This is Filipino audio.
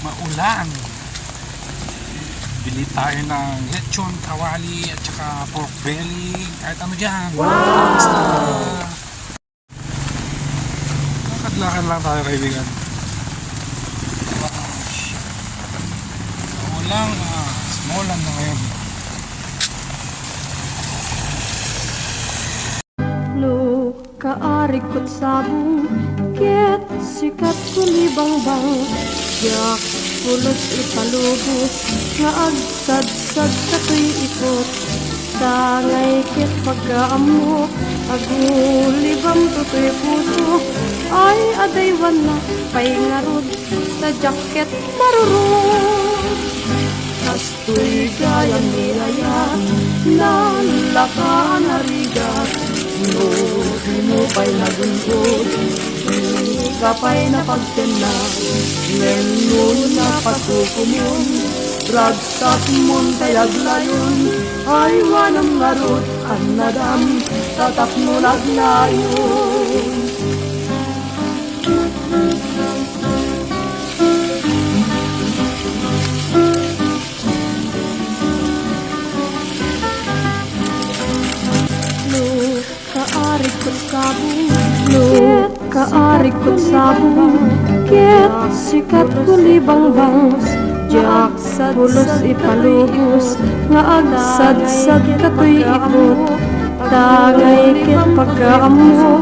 maulan. Bili tayo ng lechon, kawali, at saka pork belly, kahit ano dyan. Basta, lakad-lakad lang tayo kaibigan. Wow, shit. Maulan, ah, smolan na ngayon. No, kaarig ko't sabong Ket sikat kulibang bang Yak pulos ipalubos Nga agsad-sad katoy ikot Tangay ket pagkaamo Agulibang tutoy puso? Ay adaywan na Paingarod Sa jacket marurot. Kastoy gayang nilaya Nalakaan harigat No, di mo pa'y naguntod Di ka pa'y napagtena Ngayon na pasuko mo Ragsak mon kayag layon Ay wanang ngarot Ang nadam. Tatap mo naglayon No, kaarig ko't sabong No, kaarig ko't sabong Ket sikat kulibang bangs Jak sa pulos ipalubos Nga agsad-sad katoy ikot Tagay ket pagkaamo